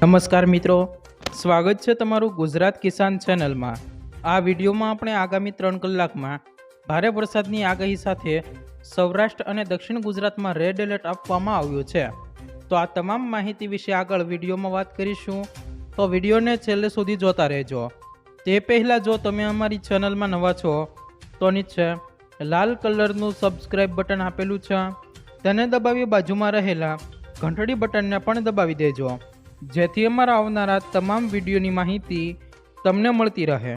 નમસ્કાર મિત્રો, સ્વાગત છે તમારું ગુજરાત કિસાન ચેનલમાં. આ વિડીયોમાં આપણે આગામી ત્રણ કલાકમાં ભારે વરસાદની આગાહી સાથે સૌરાષ્ટ્ર અને દક્ષિણ ગુજરાતમાં રેડ એલર્ટ આપવામાં આવ્યું છે. તો આ તમામ માહિતી વિશે આગળ વિડીયોમાં વાત કરીશું, તો વિડીયોને છેલ્લે સુધી જોતા રહેજો. તે પહેલાં જો તમે અમારી ચેનલમાં નવા છો, તો નીચે લાલ કલરનું સબસ્ક્રાઇબ બટન આપેલું છે. તેને દબાવી બાજુમાં રહેલા ઘંટડી બટનને પણ દબાવી દેજો. જેથી અમારા આવનારા તમામ વિડીયોની માહિતી તમને મળતી રહે.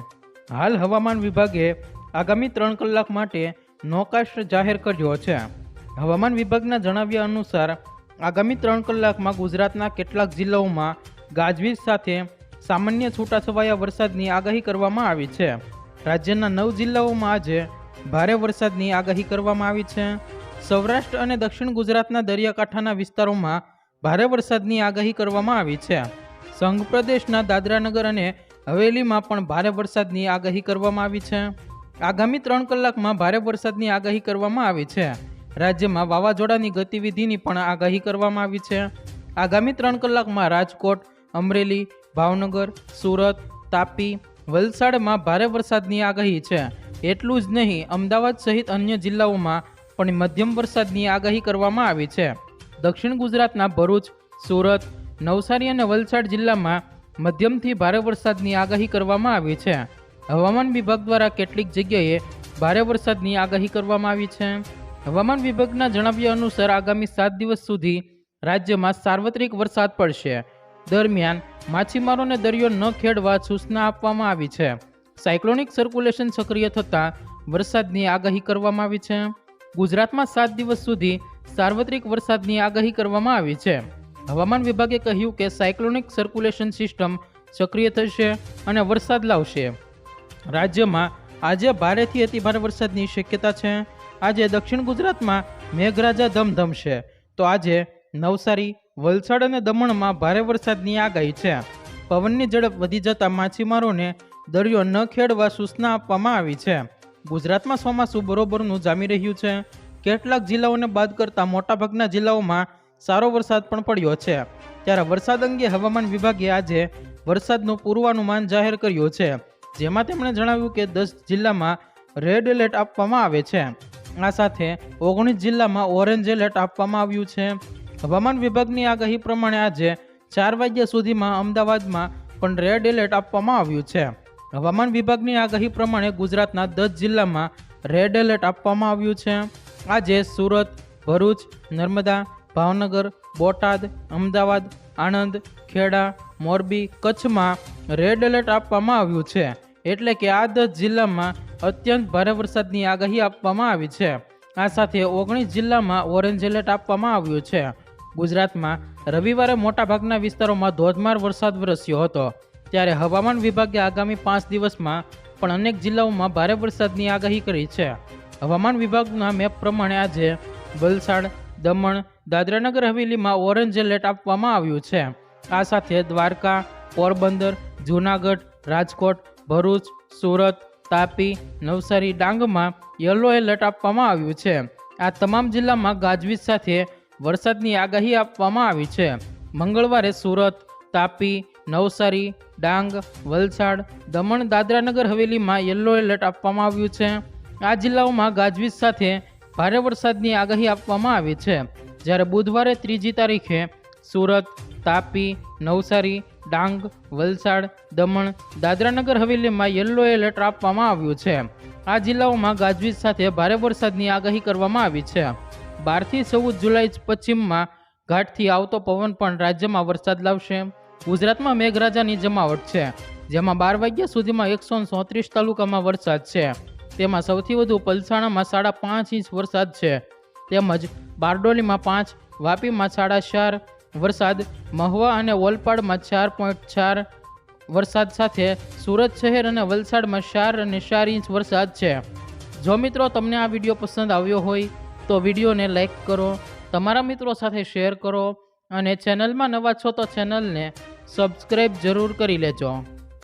હાલ હવામાન વિભાગે આગામી ત્રણ કલાક માટે નોકાસ્ટ જાહેર કર્યો છે. હવામાન વિભાગના જણાવ્યા અનુસાર, આગામી ત્રણ કલાકમાં ગુજરાતના કેટલાક જિલ્લાઓમાં ગાજવીજ સાથે સામાન્ય છૂટાછવાયા વરસાદની આગાહી કરવામાં આવી છે. રાજ્યના નવ જિલ્લાઓમાં આજે ભારે વરસાદની આગાહી કરવામાં આવી છે. સૌરાષ્ટ્ર અને દક્ષિણ ગુજરાતના દરિયાકાંઠાના વિસ્તારોમાં ભારે વરસાદની આગાહી કરવામાં આવી છે. સંઘ પ્રદેશના દાદરાનગર અને હવેલીમાં પણ ભારે વરસાદની આગાહી કરવામાં આવી છે. આગામી ત્રણ કલાકમાં ભારે વરસાદની આગાહી કરવામાં આવી છે. રાજ્યમાં વાવાઝોડાની ગતિવિધિની પણ આગાહી કરવામાં આવી છે. આગામી ત્રણ કલાકમાં રાજકોટ, અમરેલી, ભાવનગર, સુરત, તાપી, વલસાડમાં ભારે વરસાદની આગાહી છે. એટલું જ નહીં, અમદાવાદ સહિત અન્ય જિલ્લાઓમાં પણ મધ્યમ વરસાદની આગાહી કરવામાં આવી છે. દક્ષિણ ગુજરાતના ભરૂચ, સુરત, નવસારી અને વલસાડ જિલ્લામાં મધ્યમથી ભારે વરસાદની આગાહી કરવામાં આવી છે. હવામાન વિભાગ દ્વારા કેટલીક જગ્યાએ ભારે વરસાદની આગાહી કરવામાં આવી છે. હવામાન વિભાગના જણાવ્યા અનુસાર આગામી સાત દિવસ સુધી રાજ્યમાં સાર્વત્રિક વરસાદ પડશે. દરમિયાન માછીમારોને દરિયો ન ખેડવા સૂચના આપવામાં આવી છે. સાયક્લોનિક સર્ક્યુલેશન સક્રિય થતાં વરસાદની આગાહી કરવામાં આવી છે. ગુજરાતમાં સાત દિવસ સુધી સાર્વત્રિક વરસાદની આગાહી કરવામાં આવી છે. હવામાન વિભાગે કહ્યું કે સાયક્લોનિક સર્ક્યુલેશન સિસ્ટમ સક્રિય થશે અને વરસાદ લાવશે. રાજ્યમાં આજે ભારેથી અતિભારે વરસાદની શક્યતા છે. આજે દક્ષિણ ગુજરાતમાં મેઘરાજા ધમધમશે. તો આજે નવસારી, વલસાડ અને દમણમાં ભારે વરસાદની આગાહી છે. પવનની ઝડપ વધી જતાં માછીમારોને દરિયો ન ખેડવા સૂચના આપવામાં આવી છે. ગુજરાતમાં ચોમાસું બરોબરનું જામી રહ્યું છે. કેટલાક જિલ્લાઓને બાદ કરતા મોટાભાગના જિલ્લાઓમાં સારો વરસાદ પણ પડ્યો છે. ત્યારે વરસાદ અંગે હવામાન વિભાગે આજે વરસાદનું પૂર્વાનુમાન જાહેર કર્યું છે. જેમાં તેમણે જણાવ્યું કે દસ જિલ્લામાં રેડ એલર્ટ આપવામાં આવે છે. આ સાથે ઓગણીસ જિલ્લામાં ઓરેન્જ એલર્ટ આપવામાં આવ્યું છે. હવામાન વિભાગની આગાહી પ્રમાણે આજે ચાર વાગ્યા સુધીમાં અમદાવાદમાં પણ રેડ એલર્ટ આપવામાં આવ્યું છે. હવામાન વિભાગની આગાહી પ્રમાણે ગુજરાતના દસ જિલ્લામાં રેડ એલર્ટ આપવામાં આવ્યું છે. આજે સુરત, ભરૂચ, નર્મદા, ભાવનગર, બોટાદ, અમદાવાદ, આણંદ, ખેડા, મોરબી, કચ્છમાં રેડ એલર્ટ આપવામાં આવ્યું છે. એટલે કે આ દસ જિલ્લામાં અત્યંત ભારે વરસાદની આગાહી આપવામાં આવી છે. આ સાથે ઓગણીસ જિલ્લામાં ઓરેન્જ એલર્ટ આપવામાં આવ્યું છે. ગુજરાતમાં રવિવારે મોટાભાગના વિસ્તારોમાં ધોધમાર વરસાદ વરસ્યો હતો. ત્યારે હવામાન વિભાગે આગામી પાંચ દિવસમાં પણ અનેક જિલ્લાઓમાં ભારે વરસાદની આગાહી કરી છે. હવામાન વિભાગના મેપ પ્રમાણે આજે વલસાડ, દમણ, દાદરાનગર હવેલીમાં ઓરેન્જ એલર્ટ આપવામાં આવ્યું છે. આ સાથે દ્વારકા, પોરબંદર, જૂનાગઢ, રાજકોટ, ભરૂચ, સુરત, તાપી, નવસારી, ડાંગમાં યલો એલર્ટ આપવામાં આવ્યું છે. આ તમામ જિલ્લામાં ગાજવીજ સાથે વરસાદની આગાહી આપવામાં આવી છે. મંગળવારે સુરત, તાપી, નવસારી, ડાંગ, વલસાડ, દમણ, દાદરાનગર હવેલીમાં યલો એલર્ટ આપવામાં આવ્યું છે. આ જિલ્લાઓમાં ગાજવીજ સાથે ભારે વરસાદની આગાહી આપવામાં આવી છે. જ્યારે બુધવારે ત્રીજી તારીખે સુરત, તાપી, નવસારી, ડાંગ, વલસાડ, દમણ, દાદરાનગર હવેલીમાં યલો એલર્ટ આપવામાં આવ્યું છે. આ જિલ્લાઓમાં ગાજવીજ સાથે ભારે વરસાદની આગાહી કરવામાં આવી છે. બારથી ચૌદ જુલાઈ પશ્ચિમમાં ઘાટથી આવતો પવન પણ રાજ્યમાં વરસાદ લાવશે. ગુજરાતમાં મેઘરાજાની જમાવટ છે, જેમાં બાર વાગ્યા સુધીમાં એકસો તાલુકામાં વરસાદ છે. તેમાં સૌથી વધુ પલસાણામાં સાડા પાંચ ઇંચ વરસાદ છે. તેમજ બારડોલીમાં પાંચ વાપીમાં સાડા ચાર વરસાદ, મહુવા અને ઓલપાડમાં ચાર પોઈન્ટ ચાર વરસાદ સાથે સુરત શહેર અને વલસાડમાં ચાર અને ચાર ઇંચ વરસાદ છે. જો મિત્રો તમને આ વીડિયો પસંદ આવ્યો હોય, તો વિડીયોને લાઇક કરો, તમારા મિત્રો સાથે શેર કરો અને ચેનલમાં નવા છો તો ચેનલને સબસ્ક્રાઈબ જરૂર કરી લેજો.